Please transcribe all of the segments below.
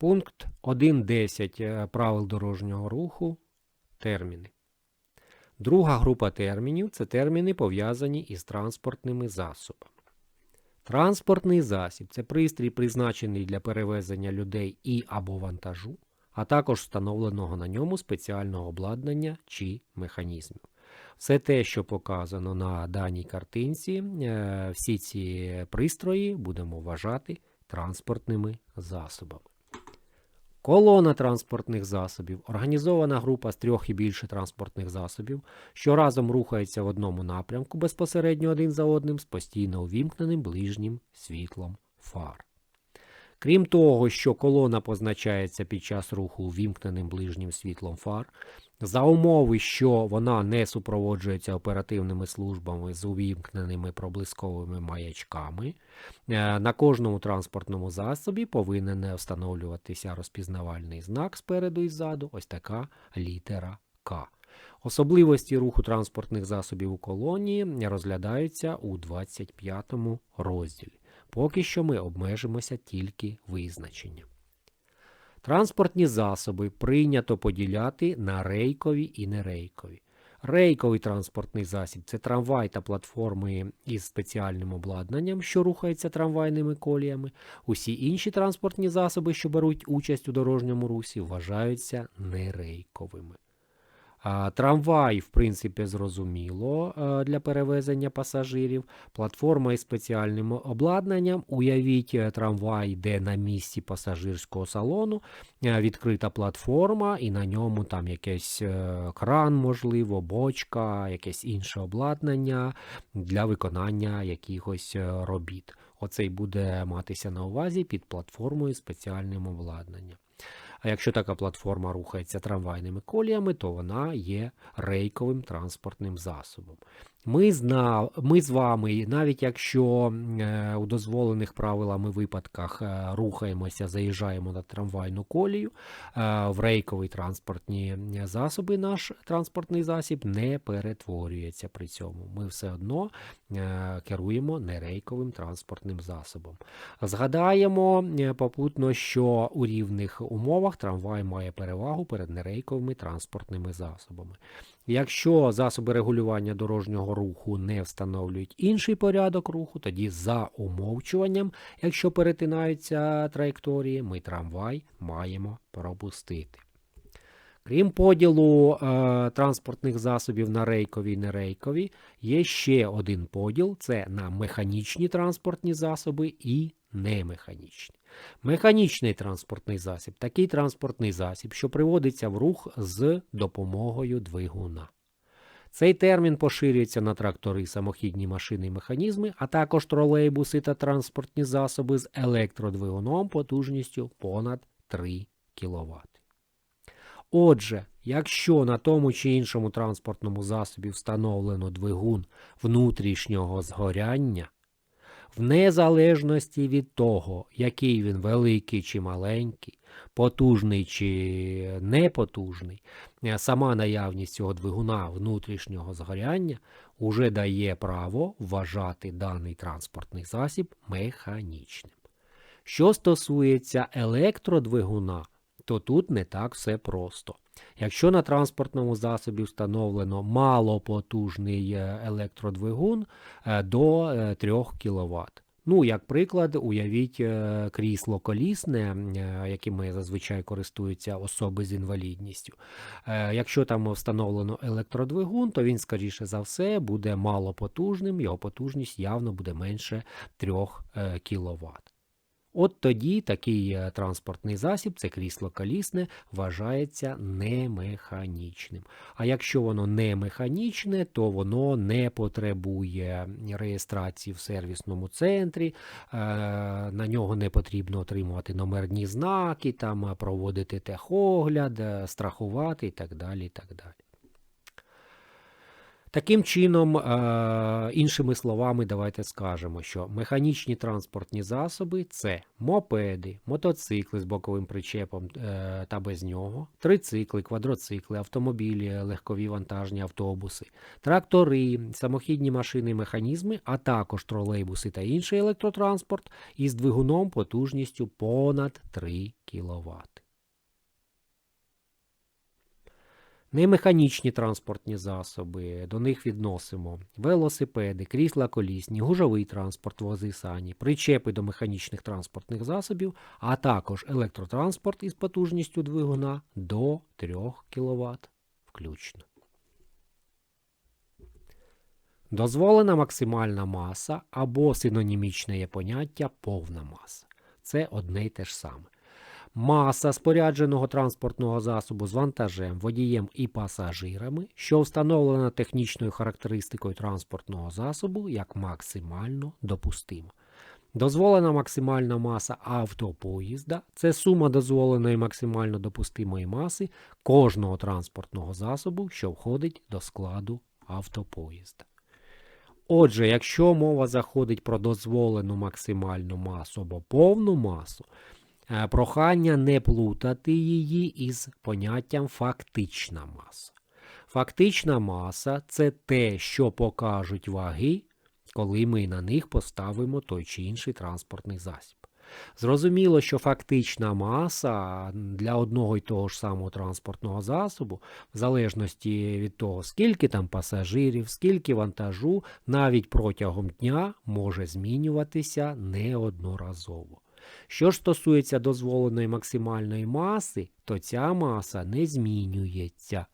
Пункт 1.10 е, правил дорожнього руху. Терміни. Друга група термінів це терміни, пов'язані із транспортними засобами. Транспортний засіб це пристрій, призначений для перевезення людей і або вантажу, а також встановленого на ньому спеціального обладнання чи механізмів. Все те, що показано на даній картинці, е, всі ці пристрої будемо вважати транспортними засобами. Колона транспортних засобів організована група з трьох і більше транспортних засобів, що разом рухається в одному напрямку безпосередньо один за одним з постійно увімкненим ближнім світлом фар. Крім того, що колона позначається під час руху увімкненим ближнім світлом фар, за умови, що вона не супроводжується оперативними службами з увімкненими проблисковими маячками, е, на кожному транспортному засобі повинен встановлюватися розпізнавальний знак спереду і ззаду, ось така літера К. Особливості руху транспортних засобів у колонії розглядаються у 25 розділі. Поки що ми обмежимося тільки визначенням. Транспортні засоби прийнято поділяти на рейкові і нерейкові. Рейковий транспортний засіб це трамвай та платформи із спеціальним обладнанням, що рухається трамвайними коліями. Усі інші транспортні засоби, що беруть участь у дорожньому русі, вважаються нерейковими. Трамвай, в принципі, зрозуміло е, для перевезення пасажирів. Платформа із спеціальним обладнанням. Уявіть, е, трамвай йде на місці пасажирського салону, е, відкрита платформа, і на ньому там якийсь кран, можливо, бочка, якесь інше обладнання для виконання якихось робіт. Оцей буде матися на увазі під платформою спеціальним обладнанням. А якщо така платформа рухається трамвайними коліями, то вона є рейковим транспортним засобом. Ми зна... ми з вами, навіть якщо е, у дозволених правилами випадках е, рухаємося, заїжджаємо на трамвайну колію, е, в рейковий транспортні засоби, наш транспортний засіб не перетворюється при цьому. Ми все одно керуємо нерейковим транспортним засобом. Згадаємо попутно, що у рівних умовах трамвай має перевагу перед нерейковими транспортними засобами. Якщо засоби регулювання дорожнього руху не встановлюють інший порядок руху, тоді за умовчуванням, якщо перетинаються траєкторії, ми трамвай маємо пропустити. Крім поділу е, транспортних засобів на рейкові і нерейкові, є ще один поділ це на механічні транспортні засоби і немеханічні. Механічний транспортний засіб такий транспортний засіб, що приводиться в рух з допомогою двигуна. Цей термін поширюється на трактори, самохідні машини і механізми, а також тролейбуси та транспортні засоби з електродвигуном потужністю понад 3 кВт. Отже, якщо на тому чи іншому транспортному засобі встановлено двигун внутрішнього згоряння, в незалежності від того, який він великий чи маленький, потужний чи непотужний, е, сама наявність цього двигуна внутрішнього згоряння уже дає право вважати даний транспортний засіб механічним. Що стосується електродвигуна, то тут не так все просто. Якщо на транспортному засобі встановлено малопотужний е, електродвигун е, до 3 е, кВт. Ну, як приклад, уявіть крісло колісне, яким зазвичай користуються особи з інвалідністю. Якщо там встановлено електродвигун, то він, скоріше за все, буде малопотужним, його потужність явно буде менше 3 кВт. От тоді такий е, транспортний засіб, це крісло колісне, вважається немеханічним. А якщо воно не механічне, то воно не потребує реєстрації в сервісному центрі, е, на нього не потрібно отримувати номерні знаки, там проводити техогляд, е, страхувати і так далі. І так далі. Таким чином, е, іншими словами, давайте скажемо, що механічні транспортні засоби це мопеди, мотоцикли з боковим причепом е, та без нього, трицикли, квадроцикли, автомобілі, легкові вантажні автобуси, трактори, самохідні машини, механізми, а також тролейбуси та інший електротранспорт із двигуном потужністю понад 3 кВт. Немеханічні транспортні засоби, до них відносимо велосипеди, крісла колісні, гужовий транспорт, вози сані, причепи до механічних транспортних засобів, а також електротранспорт із потужністю двигуна до 3 кВт включно. Дозволена максимальна маса або синонімічне є поняття повна маса. Це одне й те ж саме. Маса спорядженого транспортного засобу з вантажем, водієм і пасажирами, що встановлена технічною характеристикою транспортного засобу як максимально допустима. Дозволена максимальна маса автопоїзда це сума дозволеної максимально допустимої маси кожного транспортного засобу, що входить до складу автопоїзда. Отже, якщо мова заходить про дозволену максимальну масу або повну масу, прохання не плутати її із поняттям фактична маса. Фактична маса це те, що покажуть ваги, коли ми на них поставимо той чи інший транспортний засіб. Зрозуміло, що фактична маса для одного і того ж самого транспортного засобу, в залежності від того, скільки там пасажирів, скільки вантажу, навіть протягом дня може змінюватися неодноразово. Що ж стосується дозволеної максимальної маси, то ця маса не змінюється.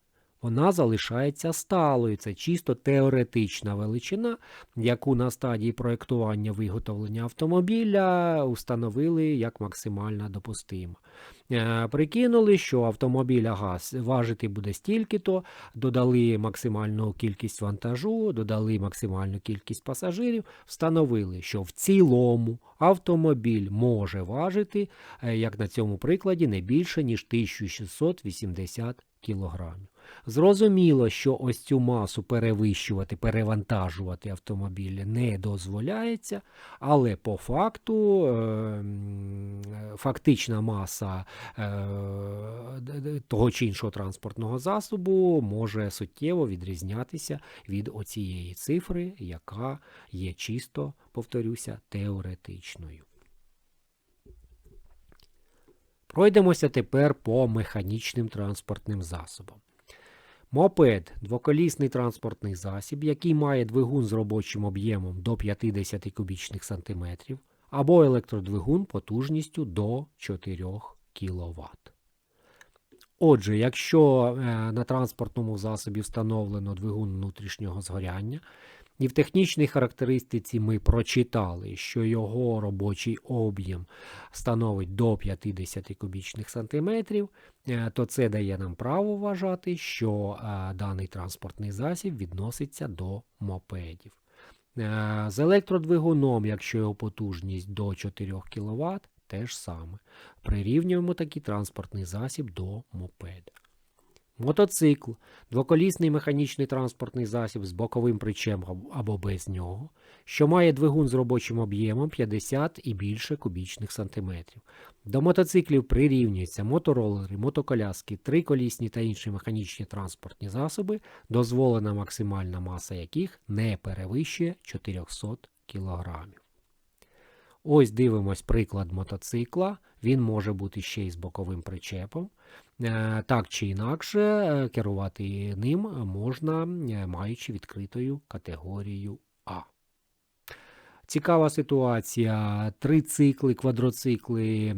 Вона залишається сталою. Це чисто теоретична величина, яку на стадії проєктування виготовлення автомобіля установили як максимально допустима. Е, прикинули, що автомобіль газ важити буде стільки-то, додали максимальну кількість вантажу, додали максимальну кількість пасажирів, встановили, що в цілому автомобіль може важити, е, як на цьому прикладі, не більше, ніж 1680 кілограмів. Зрозуміло, що ось цю масу перевищувати, перевантажувати автомобілі не дозволяється, але по факту е, фактична маса е, того чи іншого транспортного засобу може суттєво відрізнятися від оцієї цифри, яка є чисто, повторюся, теоретичною. Пройдемося тепер по механічним транспортним засобам. Мопед двоколісний транспортний засіб, який має двигун з робочим об'ємом до 50 кубічних сантиметрів, або електродвигун потужністю до 4 кВт. Отже, якщо е, на транспортному засобі встановлено двигун внутрішнього згоряння, і в технічній характеристиці ми прочитали, що його робочий об'єм становить до 50 кубічних сантиметрів, е, то це дає нам право вважати, що е, даний транспортний засіб відноситься до мопедів. Е, з електродвигуном, якщо його потужність до 4 кВт, теж саме. Прирівнюємо такий транспортний засіб до мопеда. Мотоцикл двоколісний механічний транспортний засіб з боковим причепом або без нього, що має двигун з робочим об'ємом 50 і більше кубічних сантиметрів. До мотоциклів прирівнюються моторолери, мотоколяски, триколісні та інші механічні транспортні засоби, дозволена максимальна маса яких не перевищує 400 кг. Ось дивимось приклад мотоцикла. Він може бути ще й з боковим причепом. Е, так чи інакше, е, керувати ним можна, е, маючи відкритою категорію А. Цікава ситуація. Трицикли, квадроцикли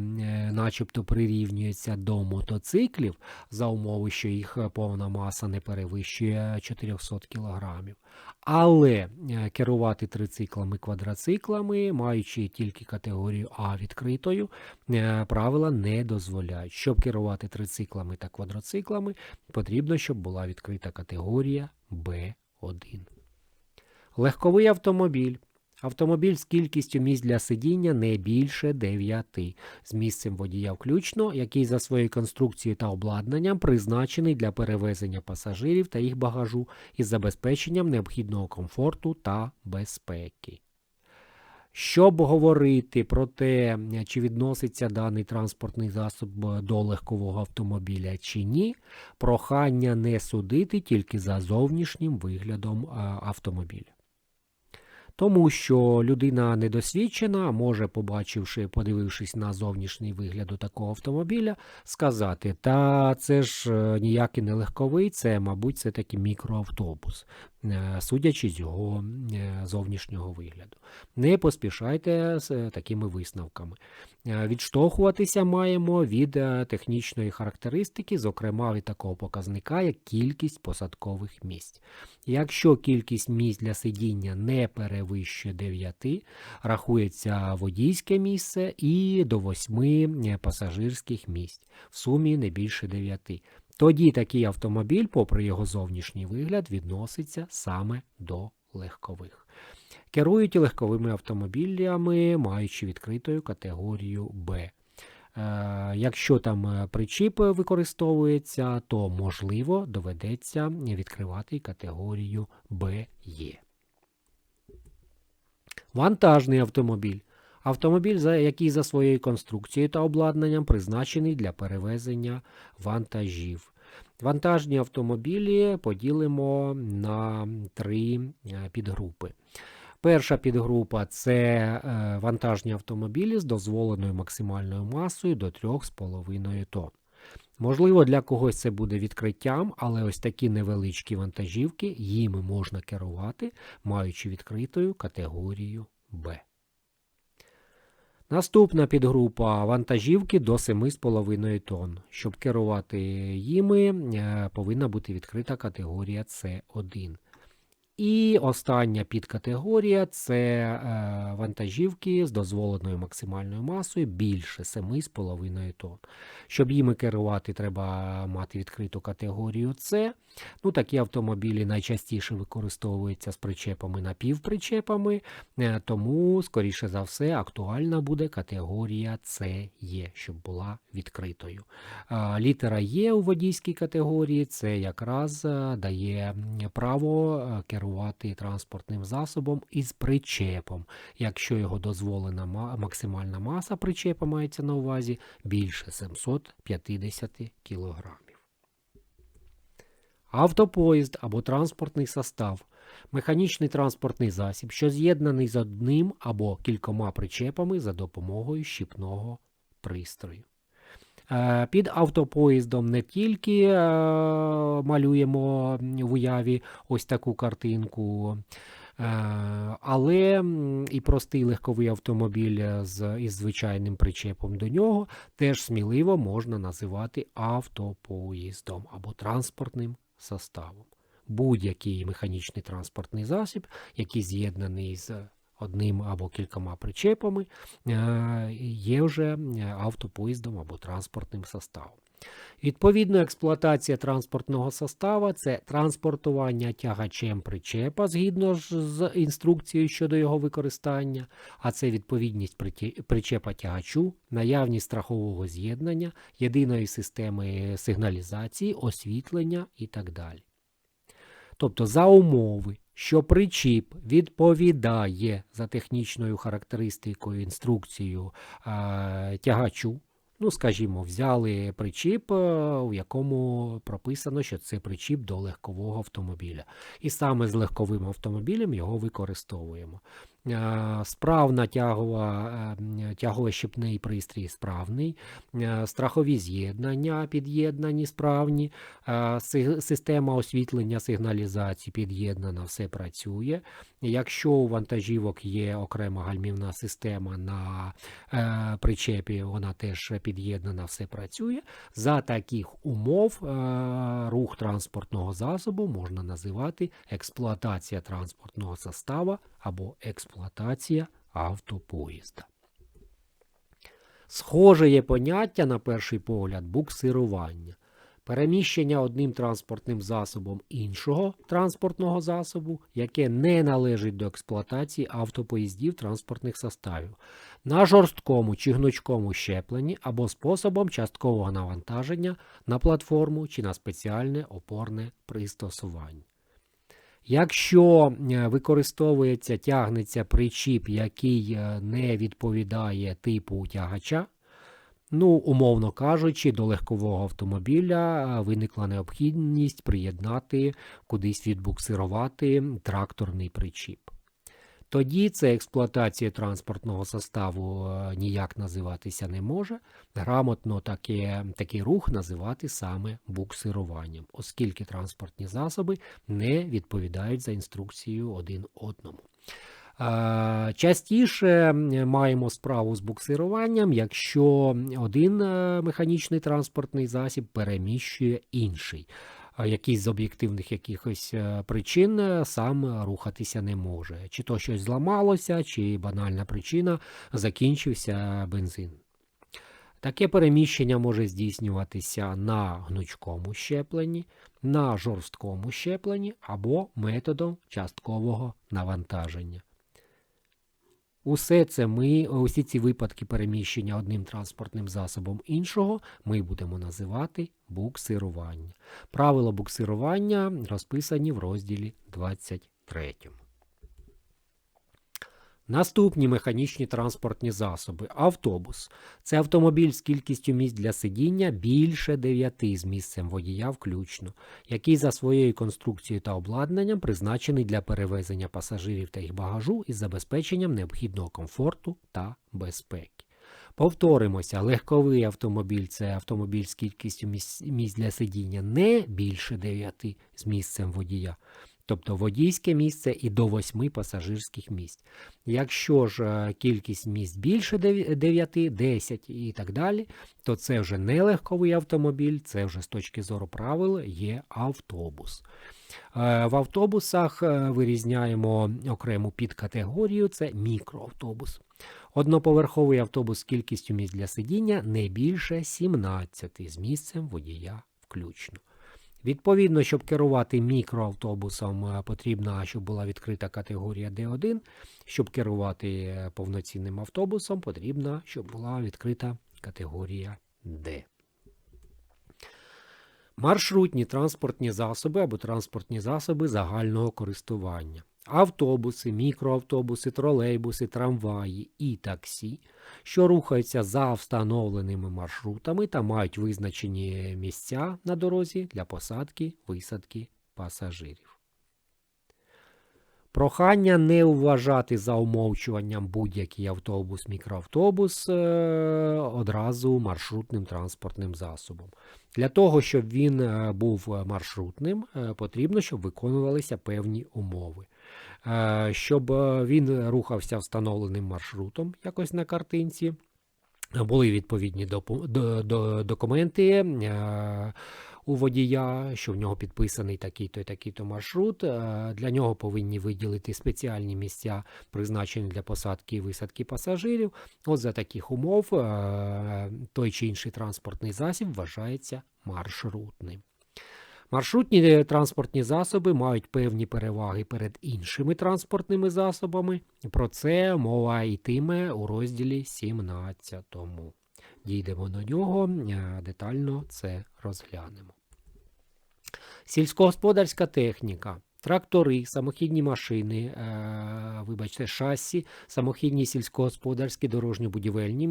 начебто прирівнюються до мотоциклів за умови, що їх повна маса не перевищує 400 кг. Але керувати трициклами, квадроциклами, маючи тільки категорію А відкритою, правила не дозволяють. Щоб керувати трициклами та квадроциклами, потрібно, щоб була відкрита категорія Б1. Легковий автомобіль Автомобіль з кількістю місць для сидіння не більше 9, з місцем водія включно, який за своєю конструкцією та обладнанням призначений для перевезення пасажирів та їх багажу із забезпеченням необхідного комфорту та безпеки. Щоб говорити про те, чи відноситься даний транспортний засоб до легкового автомобіля чи ні, прохання не судити тільки за зовнішнім виглядом автомобіля. Тому що людина недосвідчена може, побачивши, подивившись на зовнішній вигляд у такого автомобіля, сказати: Та це ж е, ніякий не легковий, це, мабуть, це таки мікроавтобус, судячи з його е, зовнішнього вигляду. Не поспішайте з е, такими висновками. Е, Відштовхуватися маємо від е, технічної характеристики, зокрема від такого показника, як кількість посадкових місць. Якщо кількість місць для сидіння не перевищує 9, рахується водійське місце і до 8 пасажирських місць, в сумі не більше 9. Тоді такий автомобіль, попри його зовнішній вигляд, відноситься саме до легкових. Керують легковими автомобілями, маючи відкритою категорію Б. Е, Якщо там е, причіп використовується, то можливо доведеться відкривати категорію БЕ. Вантажний автомобіль. Автомобіль, який за своєю конструкцією та обладнанням призначений для перевезення вантажів. Вантажні автомобілі поділимо на три е, підгрупи. Перша підгрупа це е, вантажні автомобілі з дозволеною максимальною масою до 3,5 тонн. Можливо, для когось це буде відкриттям, але ось такі невеличкі вантажівки їми можна керувати, маючи відкритою категорію Б. Наступна підгрупа вантажівки до 7,5 тонн. Щоб керувати їми, е, повинна бути відкрита категорія С1. І остання підкатегорія це е, вантажівки з дозволеною максимальною масою більше 7,5 тонн. Щоб їми керувати, треба мати відкриту категорію С. Ну, такі автомобілі найчастіше використовуються з причепами напівпричепами, е, тому, скоріше за все, актуальна буде категорія С є, щоб була відкритою. Літера Є у водійській категорії це якраз е, дає право е, керувати транспортним засобом із причепом, якщо його дозволена максимальна маса причепа мається на увазі більше 750 кг. Автопоїзд або транспортний состав механічний транспортний засіб, що з'єднаний з одним або кількома причепами за допомогою щіпного пристрою. Е, Під автопоїздом не тільки е, малюємо в уяві ось таку картинку, е, але і простий легковий автомобіль з, із звичайним причепом до нього теж сміливо можна називати автопоїздом або транспортним составом. Будь-який механічний транспортний засіб, який з'єднаний з одним або кількома причепами, е, є вже е, автопоїздом або транспортним составом. Відповідно, експлуатація транспортного состава це транспортування тягачем причепа згідно з інструкцією щодо його використання, а це відповідність причепа тягачу, наявність страхового з'єднання, єдиної системи сигналізації, освітлення і так далі. Тобто за умови, що причіп відповідає за технічною характеристикою інструкцією е, тягачу, ну, скажімо, взяли причіп, е, у якому прописано, що це причіп до легкового автомобіля. І саме з легковим автомобілем його використовуємо. Е, Справна тягова, е, тягово-щепний пристрій справний, е, страхові з'єднання під'єднані справні, система освітлення сигналізації під'єднана, все працює. Якщо у вантажівок є окрема гальмівна система на причепі, вона теж під'єднана, все працює. За таких умов рух транспортного засобу можна називати експлуатація транспортного состава або експлуатація автопоїзда. Схоже є поняття, на перший погляд, буксирування. Переміщення одним транспортним засобом іншого транспортного засобу, яке не належить до експлуатації автопоїздів транспортних составів, на жорсткому чи гнучкому щепленні або способом часткового навантаження на платформу чи на спеціальне опорне пристосування. Якщо е, використовується тягнеться причіп, який е, не відповідає типу тягача, ну, умовно кажучи, до легкового автомобіля е, виникла необхідність приєднати кудись відбуксирувати тракторний причіп. Тоді це експлуатація транспортного составу е, ніяк називатися не може. Грамотно таке, такий рух називати саме буксируванням, оскільки транспортні засоби не відповідають за інструкцією один одному. Е, Частіше маємо справу з буксируванням, якщо один е, механічний транспортний засіб переміщує інший якийсь з об'єктивних якихось е, причин е, сам рухатися не може. Чи то щось зламалося, чи банальна причина закінчився бензин. Таке переміщення може здійснюватися на гнучкому щепленні, на жорсткому щепленні або методом часткового навантаження. Усе це ми, усі ці випадки переміщення одним транспортним засобом іншого ми будемо називати буксирування. Правила буксирування розписані в розділі 23. Наступні механічні транспортні засоби. Автобус. Це автомобіль з кількістю місць для сидіння більше 9 з місцем водія включно, який за своєю конструкцією та обладнанням призначений для перевезення пасажирів та їх багажу із забезпеченням необхідного комфорту та безпеки. Повторимося, легковий автомобіль це автомобіль з кількістю місць для сидіння не більше 9 з місцем водія тобто водійське місце і до 8 пасажирських місць. Якщо ж е, кількість місць більше 9, 10 і так далі, то це вже не легковий автомобіль, це вже з точки зору правил є автобус. Е, в автобусах е, вирізняємо окрему підкатегорію це мікроавтобус. Одноповерховий автобус з кількістю місць для сидіння не більше 17 з місцем водія включно. Відповідно, щоб керувати мікроавтобусом, е, потрібно, щоб була відкрита категорія D1. Щоб керувати е, повноцінним автобусом, потрібно, щоб була відкрита категорія D. Маршрутні транспортні засоби або транспортні засоби загального користування автобуси, мікроавтобуси, тролейбуси, трамваї і таксі, що рухаються за встановленими маршрутами та мають визначені місця на дорозі для посадки, висадки пасажирів. Прохання не вважати за умовчуванням будь-який автобус, мікроавтобус е, одразу маршрутним транспортним засобом. Для того, щоб він е, був маршрутним, е, потрібно, щоб виконувалися певні умови. Щоб він рухався встановленим маршрутом якось на картинці, були відповідні документи у водія, що в нього підписаний такий-то і такий-то маршрут. Е, для нього повинні виділити спеціальні місця, призначені для посадки і висадки пасажирів. От за таких умов е, той чи інший транспортний засіб вважається маршрутним. Маршрутні транспортні засоби мають певні переваги перед іншими транспортними засобами. Про це мова йтиме у розділі 17. Дійдемо до нього, е, детально це розглянемо. Сільськогосподарська техніка. Трактори, самохідні машини, е, вибачте, шасі, самохідні сільськогосподарські, дорожньо-будівельні,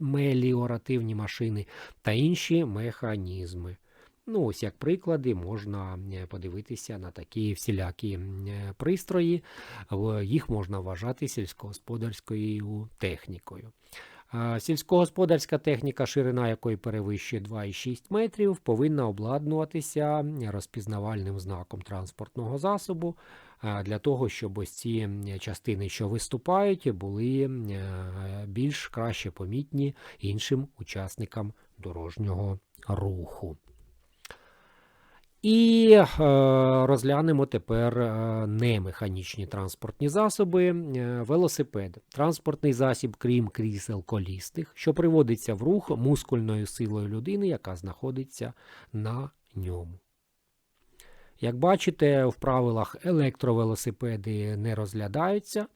меліоративні машини та інші механізми. Ну, ось як приклади, можна е, подивитися на такі всілякі е, пристрої, їх можна вважати сільськогосподарською технікою. Сільськогосподарська техніка, ширина якої перевищує 2,6 метрів, повинна обладнуватися розпізнавальним знаком транспортного засобу для того, щоб ось ці частини, що виступають, були е, більш краще помітні іншим учасникам дорожнього руху. І е, розглянемо тепер е, немеханічні транспортні засоби. Е, велосипед. Транспортний засіб, крім крісел колістих, що приводиться в рух мускульною силою людини, яка знаходиться на ньому. Як бачите, в правилах електровелосипеди не розглядаються,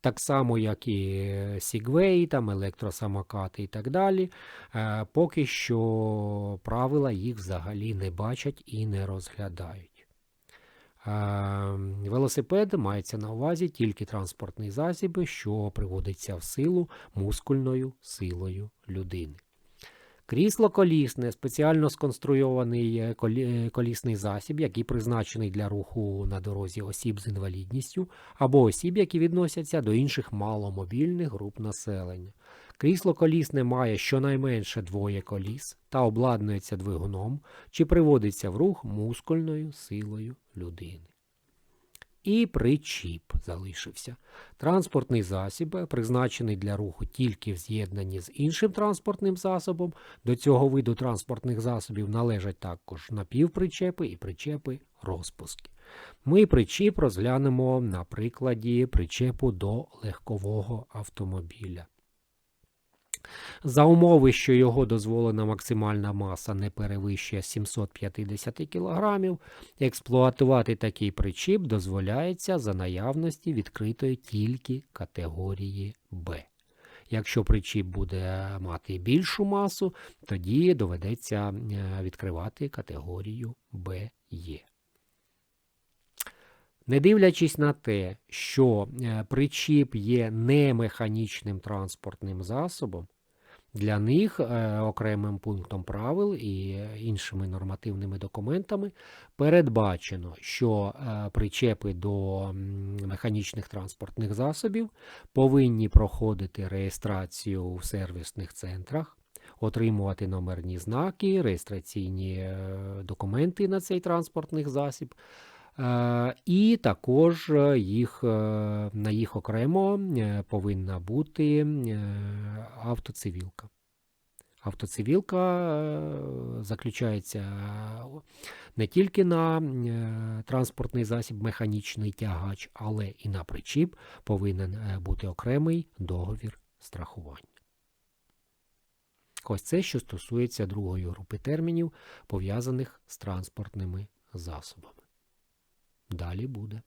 так само, як і Сігвей, там, електросамокати і так далі. Е, Поки що правила їх взагалі не бачать і не розглядають. Е, Велосипед мається на увазі тільки транспортний засіб, що приводиться в силу мускульною силою людини. Крісло колісне спеціально сконструйований е, е, колісний засіб, який призначений для руху на дорозі осіб з інвалідністю або осіб, які відносяться до інших маломобільних груп населення. Крісло колісне має щонайменше двоє коліс та обладнується двигуном чи приводиться в рух мускульною силою людини. І причіп залишився. Транспортний засіб, призначений для руху тільки в з'єднанні з іншим транспортним засобом. До цього виду транспортних засобів належать також напівпричепи і причепи розпуски. Ми причіп розглянемо на прикладі причепу до легкового автомобіля. За умови, що його дозволена максимальна маса не перевищує 750 кг, експлуатувати такий причіп дозволяється за наявності відкритої тільки категорії Б. Якщо причіп буде мати більшу масу, тоді доведеться е, відкривати категорію БЕ. Не дивлячись на те, що е, причіп є немеханічним транспортним засобом, для них е, окремим пунктом правил і іншими нормативними документами передбачено, що е, причепи до механічних транспортних засобів повинні проходити реєстрацію в сервісних центрах, отримувати номерні знаки, реєстраційні е, документи на цей транспортний засіб. Е, І також е, їх, е, на їх окремо повинна бути автоцивілка. Автоцивілка заключається не тільки на транспортний засіб механічний тягач, але і на причіп повинен бути окремий договір страхування. Ось це, що стосується другої групи термінів, пов'язаних з транспортними засобами. Далі буде.